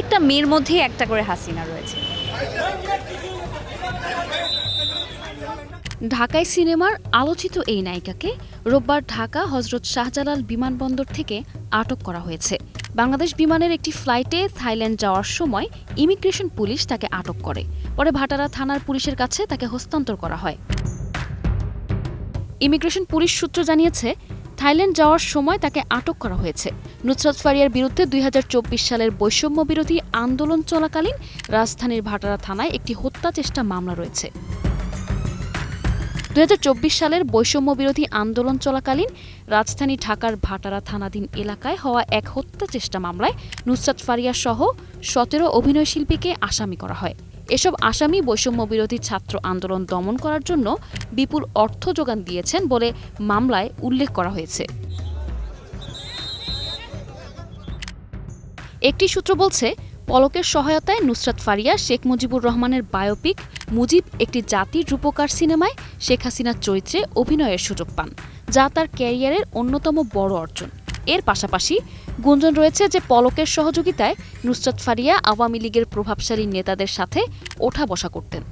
প্রত্যেকটা মেয়ের মধ্যেই একটা করে হাসিনা রয়েছে। ঢাকায় সিনেমার আলোচিত এই নায়িকাকে রোববার ঢাকা হজরত শাহজালাল বিমানবন্দর থেকে আটক করা হয়েছে। বাংলাদেশ বিমানের একটি ফ্লাইটে থাইল্যান্ড যাওয়ার সময় ইমিগ্রেশন পুলিশ তাকে আটক করে। পরে ভাটারা থানার পুলিশের কাছে তাকে হস্তান্তর করা হয়। ইমিগ্রেশন পুলিশ সূত্র জানিয়েছে থাইল্যান্ড যাওয়ার সময় তাকে আটক করা হয়েছে। নুসরাত ফারিয়ার বিরুদ্ধে দুই সালের বৈষম্য বিরোধী আন্দোলন চলাকালীন রাজধানীর ভাটারা থানায় একটি হত্যা চেষ্টা মামলা রয়েছে। দুই হাজার চব্বিশ সালের বৈষম্য বিরোধী আন্দোলন চলাকালীন রাজধানী ঢাকার ভাটারা থানাধীন এলাকায় হওয়া এক হত্যা চেষ্টা মামলায় নুসরাত ফারিয়া সহ সতেরো অভিনয়শিল্পীকে আসামি করা হয়। এসব আসামি বৈষম্য বিরোধী ছাত্র আন্দোলন দমন করার জন্য বিপুল অর্থ যোগান দিয়েছেন বলে মামলায় উল্লেখ করা হয়েছে। একটি সূত্র বলছে, পলকের সহায়তায় নুসরাত ফারিয়া, শেখ মুজিবুর রহমানের বায়োপিক, মুজিব একটি জাতির রূপকার সিনেমায় শেখ হাসিনার চরিত্রে অভিনয়ের সুযোগ পান, যা তার ক্যারিয়ারের অন্যতম বড় অর্জন। এর পাশাপাশি গুঞ্জন রয়েছে যে পলকের সহযোগিতায় নুসরাত ফারিয়া আওয়ামী লীগের প্রভাবশালী নেতাদের সাথে ওঠা বসা করতেন।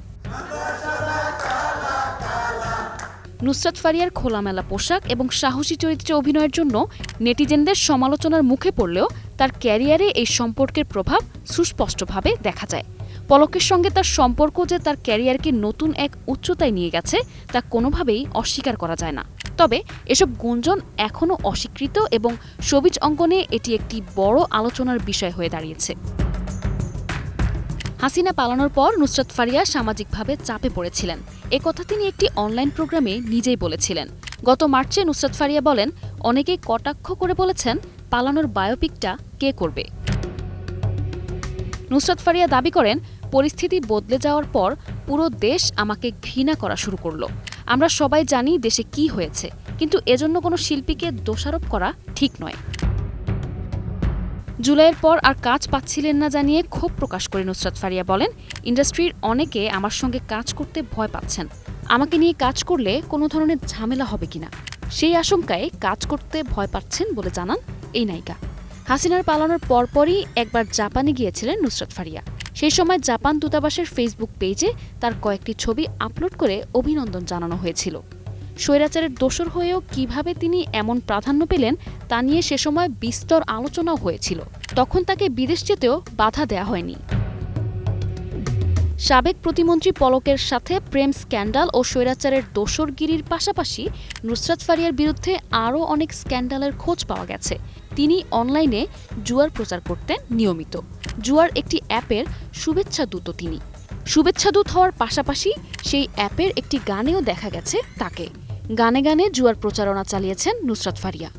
নুসরাত ফারিয়ার খোলামেলা পোশাক এবং সাহসী চরিত্রে অভিনয়ের জন্য নেটিজেনদের সমালোচনার মুখে পড়লেও তার ক্যারিয়ারে এই সম্পর্কের প্রভাব সুস্পষ্টভাবে দেখা যায়। পলকের সঙ্গে তার সম্পর্ক যে তার ক্যারিয়ারকে নতুন এক উচ্চতায় নিয়ে গেছে, তা কোনোভাবেই অস্বীকার করা যায় না। তবে এসব গুঞ্জন এখনও অস্বীকৃত এবং সবিজ অঙ্গনে এটি একটি বড় আলোচনার বিষয় হয়ে দাঁড়িয়েছে। হাসিনা পালানোর পর নুসরাত ফারিয়া সামাজিকভাবে চাপে পড়েছিলেন। এ কথা তিনি একটি অনলাইন প্রোগ্রামে নিজেই বলেছিলেন। গত মার্চে নুসরাত ফারিয়া বলেন অনেকেই কটাক্ষ করে বলেছেন পালানোর বায়োপিকটা কে করবে? নুসরাত ফারিয়া দাবি করেন, পরিস্থিতি বদলে যাওয়ার পর পুরো দেশ আমাকে ঘৃণা করা শুরু করল। আমরা সবাই জানি দেশে কি হয়েছে, কিন্তু এজন্য কোনো শিল্পীকে দোষারোপ করা ঠিক নয়। জুলাইয়ের পর আর কাজ পাচ্ছিলেন না জানিয়ে ক্ষোভ প্রকাশ করে নুসরাত ফারিয়া বলেন, ইন্ডাস্ট্রির অনেকে আমার সঙ্গে কাজ করতে ভয় পাচ্ছেন। আমাকে নিয়ে কাজ করলে কোনো ধরনের ঝামেলা হবে কিনা সেই আশঙ্কায় কাজ করতে ভয় পাচ্ছেন বলে জানান এই নায়িকা। হাসিনার পালানোর পরপরই একবার জাপানে গিয়েছিলেন নুসরাত ফারিয়া। সেই সময় জাপান দূতাবাসের ফেসবুক পেজে তার কয়েকটি ছবি আপলোড করে অভিনন্দন জানানো হয়েছিল। স্বৈরাচারের দোষর হয়েও কীভাবে তিনি এমন প্রাধান্য পেলেন তা নিয়ে সে সময় বিস্তর আলোচনাও হয়েছিল। তখন তাকে বিদেশ যেতেও বাধা দেয়া হয়নি। সাবেক প্রতিমন্ত্রী পলকের সাথে প্রেম স্ক্যান্ডাল ও স্বৈরাচারের দোসরগিরির পাশাপাশি নুসরাত ফারিয়ার বিরুদ্ধে আরও অনেক স্ক্যান্ডালের খোঁজ পাওয়া গেছে। তিনি অনলাইনে জুয়ার প্রচার করতেন নিয়মিত। জুয়ার একটি অ্যাপের শুভেচ্ছা দূত তিনি। শুভেচ্ছা দূত হওয়ার পাশাপাশি সেই অ্যাপের একটি গানেও দেখা গেছে তাকে। গানে গানে জুয়ার প্রচারণা চালিয়েছেন নুসরাত ফারিয়া।